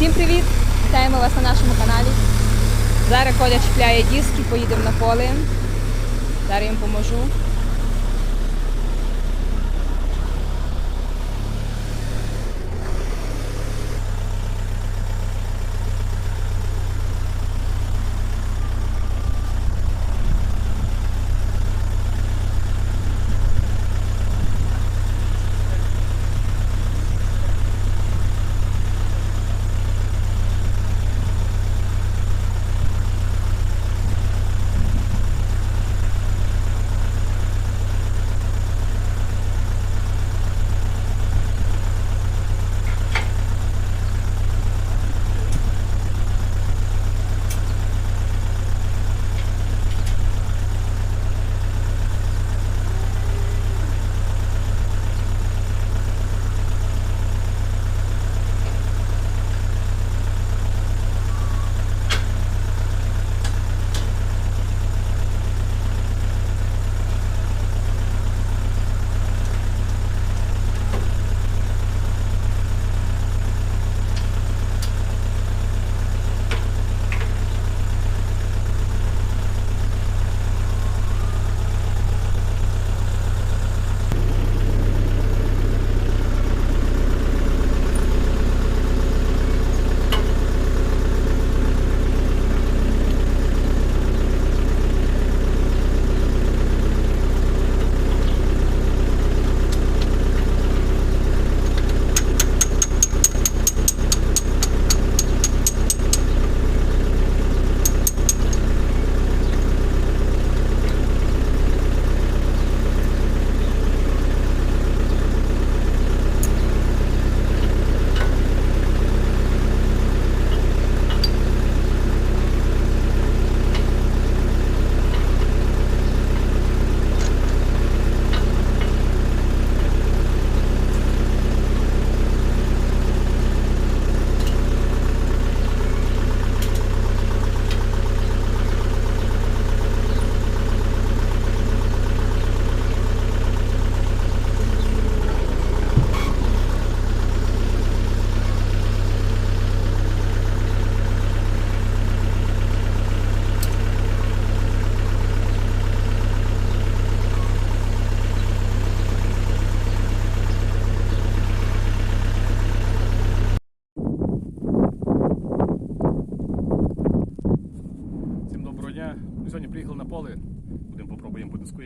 Всім привіт! Вітаємо вас на нашому каналі. Зараз Коля чіпляє диски, поїдемо на поле. Зараз їм поможу.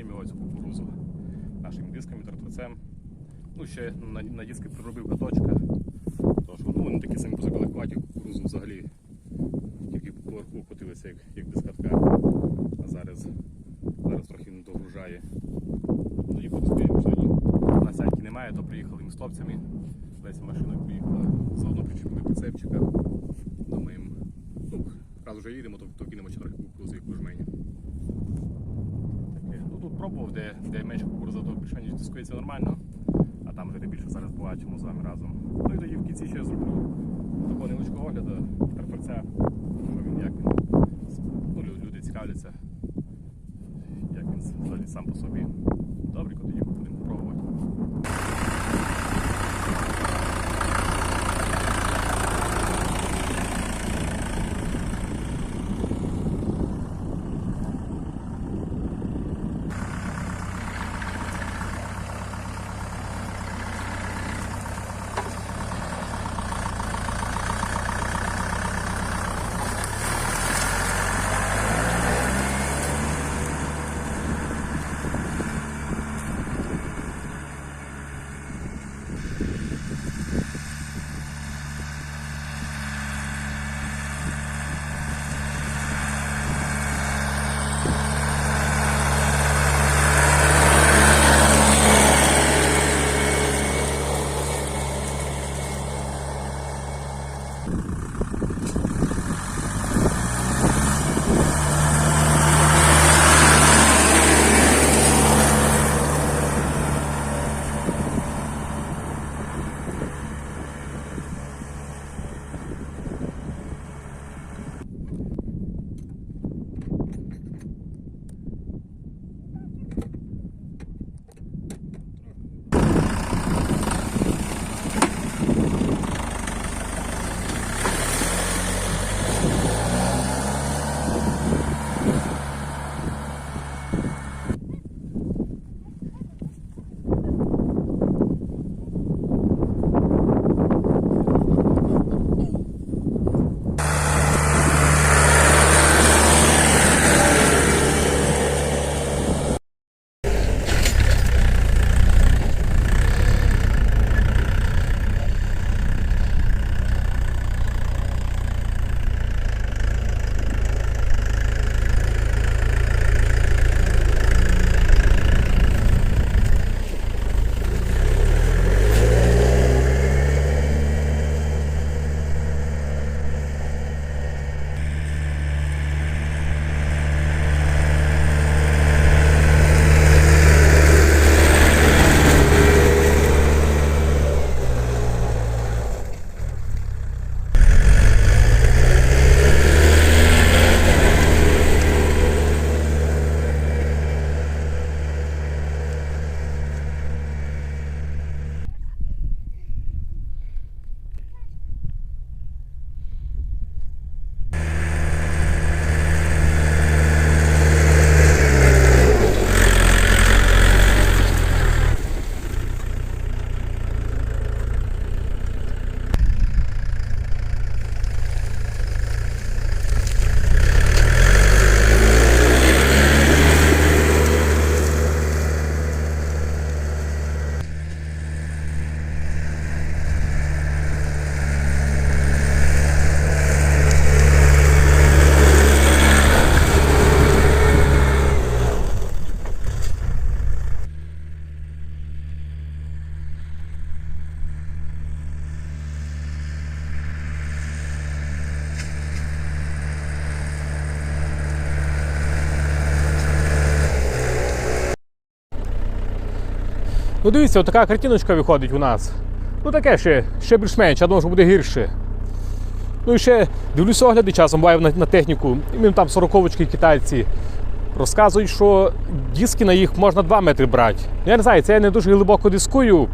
Цю кукурузу нашими дисками, тракторцем. Ну, ще на, на диски приробив каточка. Тож, ну, вони такі самі по собі легковаті, кукурузу взагалі тільки по поверху котилися, як, як дискатка. А зараз, зараз трохи не догружає. Ну і подискуємо сьогодні. На сядьки немає, то приїхали ми з хлопцями. Десь машиною поїхала. Заодно причепили прицепчика. Думаємо, ну, раз вже їдемо, то, то кинемо ще трохи кукурузи як жмені. Пробував, де, де менше кукуруза, то більше ніж дискується нормально, а там де більше зараз побачимо з вами разом. Ну і тоді в кінці ще я зроблю такого невеличкого огляду що він як він. Ну, люди цікавляться, як він взагалі сам по собі. Добренько, тоді будемо пробувати. Ну дивіться, отака картиночка виходить у нас. Ну таке ще, ще більш-менш, я думаю, що буде гірше. Ну і ще дивлюся огляди часом, буває на, на техніку. Іменно там сороковочки китайці розказують, що диски на їх можна 2 метри брати. Ну, Я не знаю, це я не дуже глибоко дискую.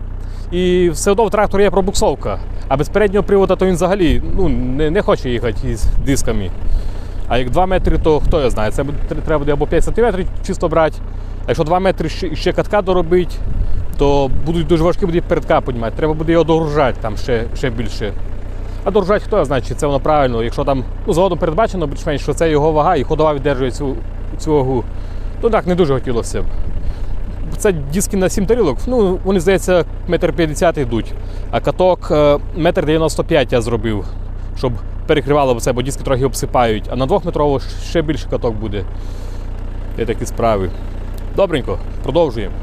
І все одно в тракторі є пробуксовка. А без переднього приводу то він взагалі ну, не, не хоче їхати із дисками. А як 2 метри, то хто його знає, це треба буде або 5 см чисто брати. А якщо 2 метри ще, ще катка доробити, то будуть дуже важкі буде передка піднімати. Треба буде його догружати там ще, ще більше. А дорожати хто знає, чи це воно правильно. Якщо там ну, згодом передбачено більш-менш, що це його вага і ходова віддержує цю, цю вагу, то так не дуже хотілося б. Це диски на 7 тарілок, ну вони, здається, метр 50 йдуть. А каток е, метр 95 я зробив, щоб перекривало це, бо диски трохи обсипають. А на 2-метрово ще більше каток буде. Є такі справи. Добренько, продовжуємо.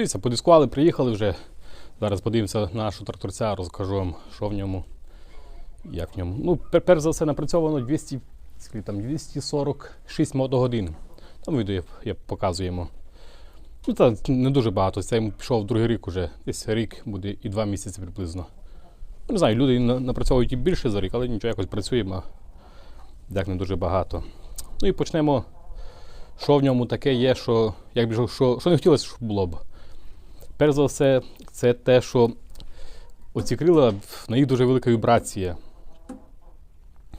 Дивіться, подискували, приїхали вже. Зараз подивимося на нашу тракторця, розкажу вам, що в ньому, як в ньому. Ну, пер- перш за все, напрацьовано 200, скільки там, 246 мотогодин. Там відео я, показуємо. Ну, та не дуже багато. Це йому пішов другий рік уже. Десь рік буде і два місяці приблизно. Ну, не знаю, люди напрацьовують і більше за рік, але нічого якось працюємо. Так не дуже багато. Ну і почнемо. Що в ньому таке є, що, як що, що не хотілося, щоб було б. Перш за все, це те, що оці крила, на них дуже велика вібрація.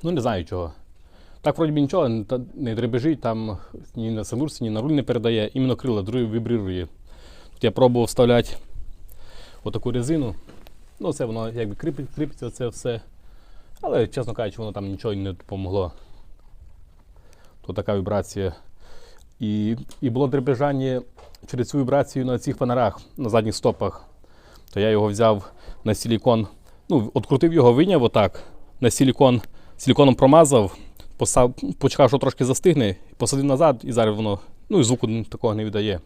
Ну, не знаю чого. Так, вроді нічого не, дребежить, там ні на силурці, ні на руль не передає, іменно крила друге вібрирує. Тут я пробував вставляти отаку резину. Ну, це воно якби кріпить, кріпиться це все. Але, чесно кажучи, воно там нічого не допомогло. Тут така вібрація. І, і було дребежання через цю вібрацію на цих фонарах, на задніх стопах. То я його взяв на силікон, ну, открутив його, виняв отак, на силікон, силіконом промазав, постав, почекав, що трошки застигне, посадив назад, і зараз воно ну, і звуку такого не віддає.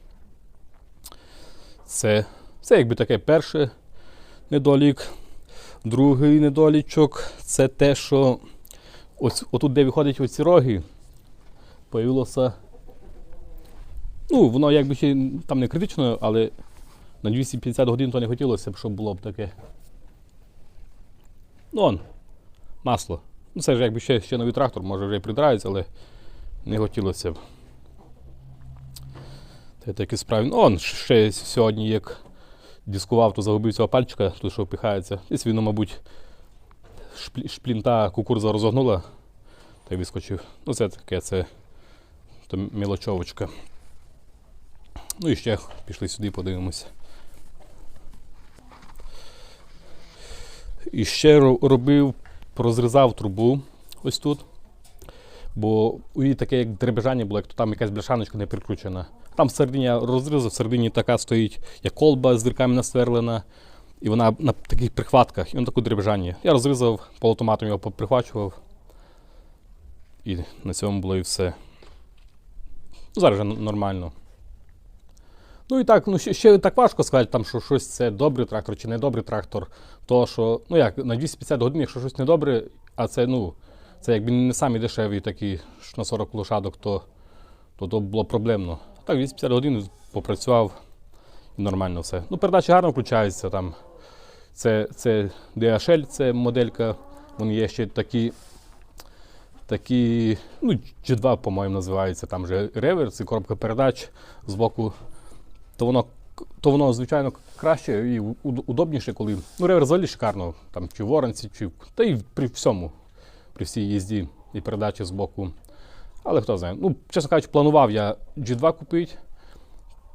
Це, це якби таке перший недолік. Другий недолічок це те, що ось отут, де виходять оці роги, появилося Ну, воно якби ще там не критично, але на 250 годин то не хотілося б, щоб було б таке. Ну, он, масло. Ну, це ж якби ще, ще новий трактор, може вже і придрається, але не хотілося б. Це такі справи. Ну, он ще сьогодні, як дискував, то загубив цього пальчика, тут що впихається. Десь він, мабуть, шплі- шплінта кукуруза розогнула, та й вискочив. Ну, це таке, це то мілочовочка. Ну і ще пішли сюди, подивимося. І ще робив, розрізав трубу ось тут. Бо у її таке як дребежання було, як то там якась бляшаночка не прикручена. Там всередині я розрізав, всередині така стоїть, як колба з дірками насверлена. І вона на таких прихватках, і воно таке дребежання. Я розрізав, полуавтоматом його поприхвачував. І на цьому було і все. Ну, зараз вже нормально. Ну і так, ну ще, так важко сказати, там, що щось це добрий трактор чи не добрий трактор. То що, ну як, на 250 годин, якщо щось недобре, а це, ну, це якби не самі дешеві такі на 40 лошадок, то, то, то було проблемно. Так, 250 годин попрацював і нормально все. Ну, передача гарно включається там. Це, це DHL, це моделька. Вони є ще такі. Такі, ну, G2, по-моєму, називається, там же реверс і коробка передач з боку то воно, то воно звичайно, краще і удобніше, коли. Ну, ревер взагалі шикарно, там, чи в оранці, чи та й при всьому, при всій їзді і передачі з боку. Але хто знає. Ну, чесно кажучи, планував я G2 купити.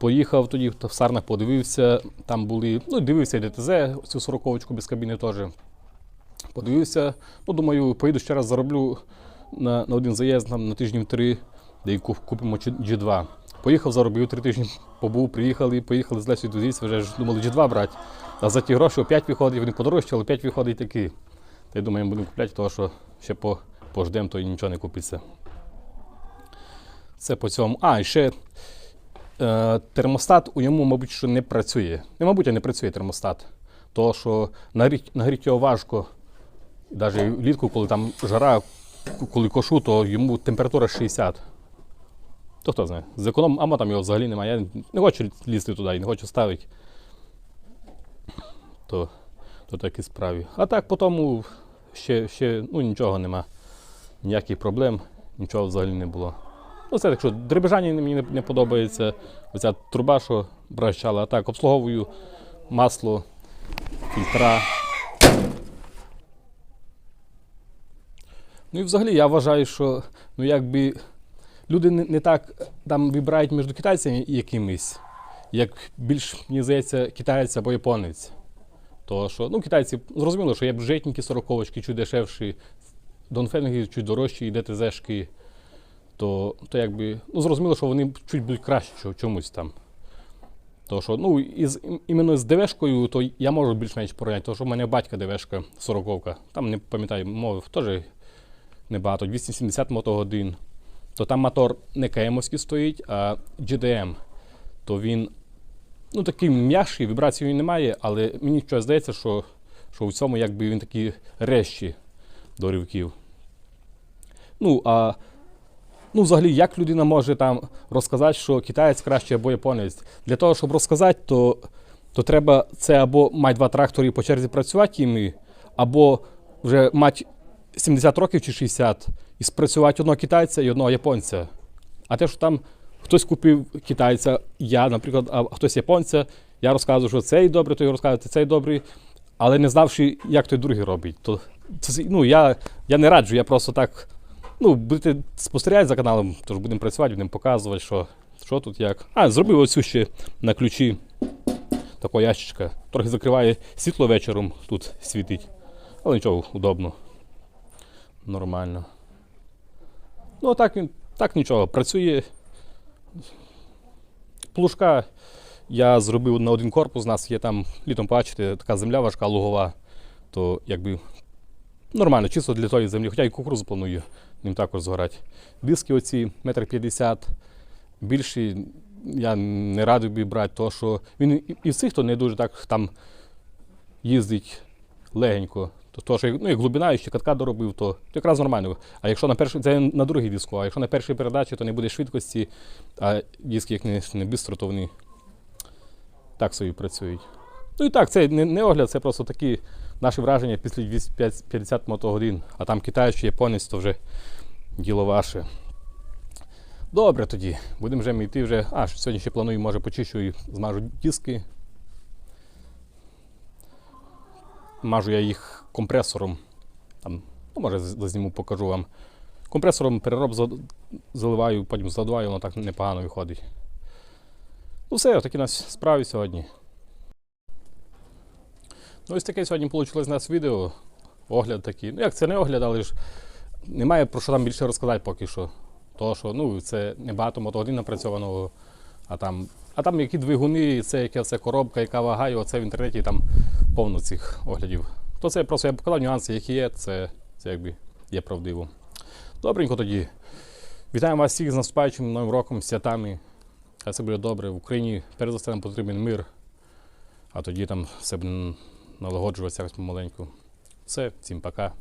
Поїхав тоді в Сарнах, подивився, там були, ну, дивився і ДТЗ, цю сороковочку без кабіни теж. Подивився. Ну, думаю, поїду ще раз зароблю на, на один заїзд там, на тижнів три, де і купимо G2. Поїхав, заробив три тижні, побув, приїхали, поїхали з Лесю до Зіць, вже ж думали G2 брати. А за ті гроші опять виходить, вони подорожчали, опять виходить такі. Та я думаю, будемо купляти, тому що ще по, пождемо, то і нічого не купиться. Це по цьому. А, і ще е, термостат у ньому, мабуть, що не працює. Не, мабуть, а не працює термостат. Тому що нагріти його важко. Навіть влітку, коли там жара, коли кошу, то йому температура 60. То хто знає. З економ ама там його взагалі немає. Я не хочу лізти туди і не хочу ставити. То, то такі справі. А так по тому ще, ще ну, нічого нема. Ніяких проблем, нічого взагалі не було. Ну, це так що дребежання мені не, не подобається. Оця труба, що бращала, а так обслуговую масло, фільтра. Ну і взагалі я вважаю, що ну якби люди не, не так там вибирають між китайцями якимись, як більш, мені здається, китаєць або японець. То що, ну, китайці зрозуміло, що є бюджетники 40 чуть дешевші, донфенги чуть дорожчі, і ДТЗшки, то, то якби, ну, зрозуміло, що вони чуть будуть краще в чомусь там. То що, ну, із, іменно з ДВшкою, то я можу більш-менш порівняти, тому що в мене батька ДВшка 40 там не пам'ятаю, мовив теж небагато, 270 мотогодин. То там мотор не КМовський стоїть, а GDM. То він ну, такий м'якший, вібрації немає, але мені щось здається, що, що у цьому якби він такий резчий до ривків. Ну, а ну, взагалі, як людина може там розказати, що китаєць краще або японець? Для того, щоб розказати, то, то треба це або мати два трактори і по черзі працювати іми, або вже мати 70 років чи 60 і спрацювати одного китайця і одного японця. А те, що там хтось купив китайця, я, наприклад, а хтось японця, я розказую, що цей добрий, той розказує, цей добрий, але не знавши, як той другий робить. То, це, ну, я, я не раджу, я просто так. Ну, будете спостерігати за каналом, тож будемо працювати, будемо показувати, що, що тут як. А, зробив оцю ще на ключі такого ящичка. Трохи закриває світло вечором, тут світить. Але нічого, удобно. Нормально. Ну, так, він- так нічого. Працює. Плужка я зробив на один корпус. У нас є там, літом бачите, така земля важка, лугова. То якби нормально, чисто для тої землі, хоча і кукурузу планую ним також згорати. Диски оці метр п'ятдесят. Більші я не радив би брати, тому що він і всіх, хто не дуже так там їздить легенько. То, то що ну, як глибина і ще катка доробив, то якраз нормально. А якщо на перший, це на другий диску, а якщо на першій передачі, то не буде швидкості, а диски як не, не бистро, то вони так собі працюють. Ну і так, це не, не огляд, це просто такі наші враження після 250 мотогодин. А там китаєць чи японець, то вже діло ваше. Добре тоді. Будемо вже йти вже. А, сьогодні ще планую, може, почищу і змажу диски. Мажу я їх компресором. Там, ну, може, з- зазніму, покажу вам. Компресором перероб заливаю, потім задуваю, воно так непогано виходить. Ну все, такі у нас справи сьогодні. Ну, ось таке сьогодні вийшло з нас відео. Огляд такий. Ну, як це не огляд, але ж немає про що там більше розказати поки що. Того, що ну, це небагато мотогодин напрацьованого, а там, а там які двигуни, це яка це коробка, яка вага, і оце в інтернеті там повно цих оглядів. То це просто я показав нюанси, які є, це, це якби є правдиво. Добренько тоді. Вітаємо вас всіх з наступаючим новим роком, святами. Хай все буде добре. В Україні перед все нам потрібен мир, а тоді там все буде налагоджуватися якось помаленьку. Все, всім пока.